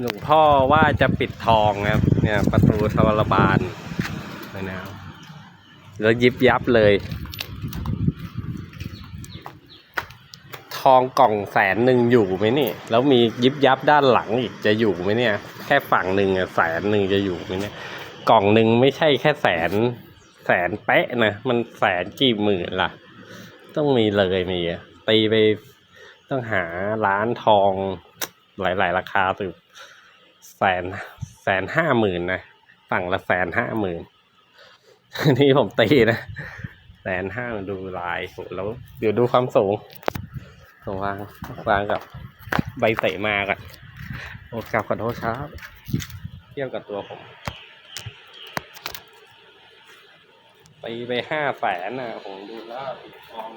หลวงพ่อว่าจะปิดทองครับ เนี่ยประตูทวารบาลนะครับแล้วยิบยับเลย ทองกล่องแสนหนึ่งอยู่ไหมนี่ แล้วมียิบยับด้านหลังอีกจะอยู่ไหมเนี่ย แค่ฝั่งหนึ่งอะแสนหนึ่งจะอยู่ไหมเนี่ย กล่องหนึ่งไม่ใช่แค่แสน แสนเป๊ะนะมันแสนกี่หมื่นล่ะ ต้องมีเลยมีอะตีไปต้องหาร้านทอง หลาย ๆ ราคาถึงแสนแสนห้าหมื่นนะฝั่งละแสนห้าหมื่นนี่ผมตีนะแสนห้าดูลายแล้วเดี๋ยวดูความสูงผมวางวางกับใบเตะมากันโอ้กลับขอโทษครับเทียบกับตัวผมตีไปห้าแสนนะผมดูแล้วปิดทอง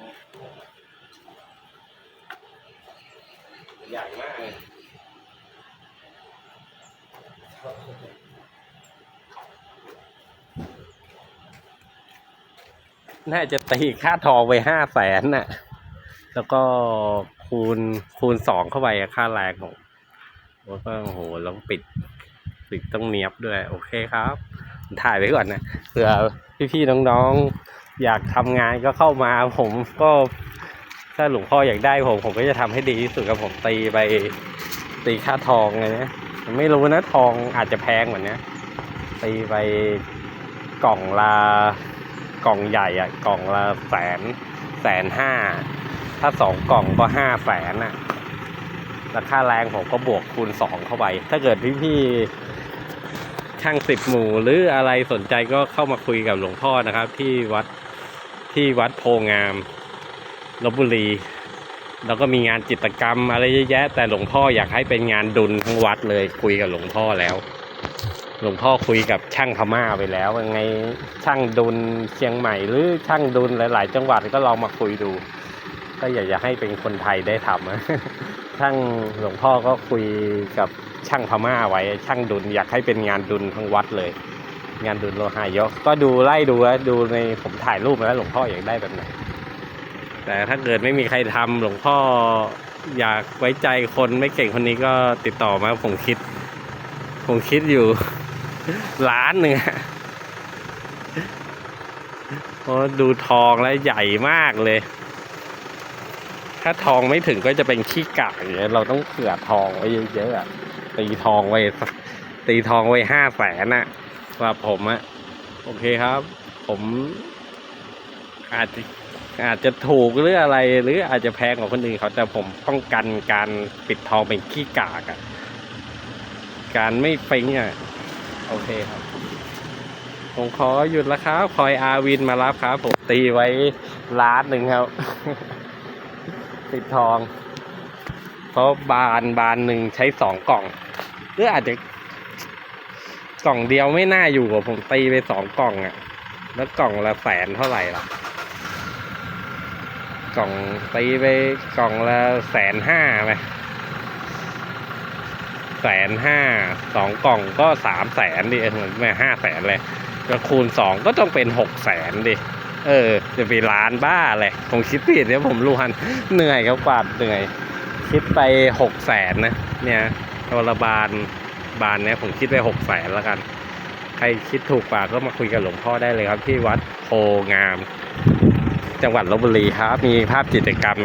ใหญ่มากเลย น่าจะตีค่าทองไปห้าแสนน่ะ แล้วก็คูณคูณสองเข้าไปค่าแรงของแล้วก็โอ้โหแล้วปิด ปิดต้องเนียบด้วย โอเคครับ ถ่ายไว้ก่อนนะเผื่อพี่ๆน้องๆ อยากทำงานก็เข้ามาผมก็ ถ้าหลวงพ่ออยากได้ผม ผมก็จะทำให้ดีที่สุดครับผมตีไปตีค่าทองเลยนะ ไม่รู้นะทองอาจจะแพงกว่านี้ตีไปกล่องละกล่องใหญ่อะกล่องละแสนแสนห้า ถ้าสองกล่องก็ห้าแสนอะราคาแรงผมก็บวกคูณสองเข้าไป ถ้าเกิดพี่ๆช่างสิบหมู่หรืออะไรสนใจก็เข้ามาคุยกับหลวงพ่อนะครับ ที่วัดที่วัดโพงามลบบุรี แล้วก็มีงานจิตกรรมอะไรเยอะแยะ แต่หลวงพ่ออยากให้เป็นงานดุลทั้งวัดเลยคุยกับหลวงพ่อแล้ว หลวงพ่อคุยกับช่างพม่าไปแล้วยังไงช่างดุลเชียงใหม่ หรือช่างดุลหลาย ๆ จังหวัดก็ลองมาคุยดู ก็อยากจะให้เป็นคนไทยได้ทำช่างหลวงพ่อก็คุยกับช่างพม่าไว้ ช่างดุลอยากให้เป็นงานดุลทั้งวัดเลย งานดุลโลหะยกก็ดูไล่ดูแล้วดูในผมถ่ายรูปแล้วหลวงพ่ออยากได้แบบไหน แต่ถ้าเกิดไม่มีใครทำหลวงพ่ออยากไว้ใจคนไม่เก่งคนนี้ก็ติดต่อมาผมคิด ผมคิดอยู่ ล้านหนึ่งเพราะดูทองแล้วใหญ่มากเลย ถ้าทองไม่ถึงก็จะเป็นขี้กากอย่างเงี้ยเราต้องเผื่อทองไว้เยอะๆตีทองไว้ตีทองไว้ห้าแสนอะสำหรับผมอะโอเคครับ ผมอาจจะ อาจจะถูกหรืออะไร หรืออาจจะแพงกว่าคนอื่นเขาแต่ผมป้องกันการปิดทองเป็นขี้กากอะการไม่เฟ้งอะโอเคครับ ผมขอหยุดแล้วครับคอยอาวินมารับครับ ผมตีไว้ล้านหนึ่งครับ ปิดทอง เพราะบานบานหนึ่งใช้สองกล่องหรืออาจจะกล่องเดียวไม่น่าอยู่กับผมตีไปสองกล่องอะ่ะ แล้วกล่องละแสนเท่าไหร่ล่ะ กล่องตีไปกล่องละแสนห้าไหมแสนห้าสองกล่องก็สามแสนดิเออไม่ห้าแสนเลยก็คูณสองก็ต้องเป็นหกแสนดิ เออ จะไปล้านบ้าเลยผมคิดผิดเนี่ยผมรู้ฮันเหนื่อยครับกวาดเหนื่อย คิดไปหกแสนนะ เนี่ยทรบาลบานเนี่ยผมคิดไปหกแสนแล้วกัน ใครคิดถูกกว่าก็มาคุยกับหลวงพ่อได้เลยครับที่วัดโพงาม จังหวัดลบบุรีครับ มีภาพจิตกรรม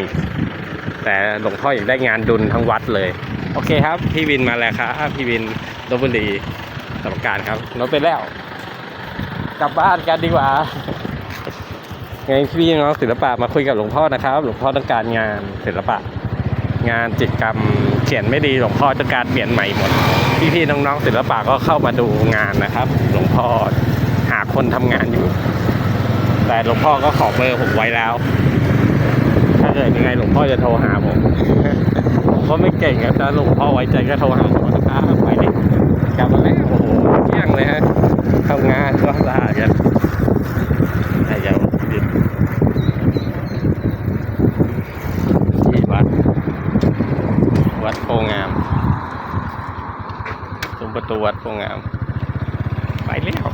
แต่หลวงพ่ออยากได้งานดุลทั้งวัดเลย โอเคครับ พี่วินมาแล้วครับพี่วินลบบุรีสมการครับรถไปแล้ว กลับบ้านกันดีกว่าไงพี่น้องศิลปะมาคุยกับหลวงพ่อนะครับ หลวงพ่อต้องการงานศิลปะ งานจิตกรรมเขียนไม่ดีหลวงพ่อต้องการเปลี่ยนใหม่หมด พี่ๆน้องๆศิลปะก็เข้ามาดูงานนะครับ หลวงพ่อหาคนทำงานอยู่ แต่หลวงพ่อก็ขอเบอร์ผมไว้แล้ว ถ้าเกิดยังไงหลวงพ่อจะโทรหาผมผมก็ไม่เก่งครับถ้าหลวงพ่อไว้ใจก็โทรหาผมนะครับไปเลยกลับมาแล้วโอ้โหเที่ยงเลยฮะทำงานก็สะอาดกันแต่ยังดิบที่วัด วัดโพงามซุ้ประตูวัดโพงาม ไปแล้ว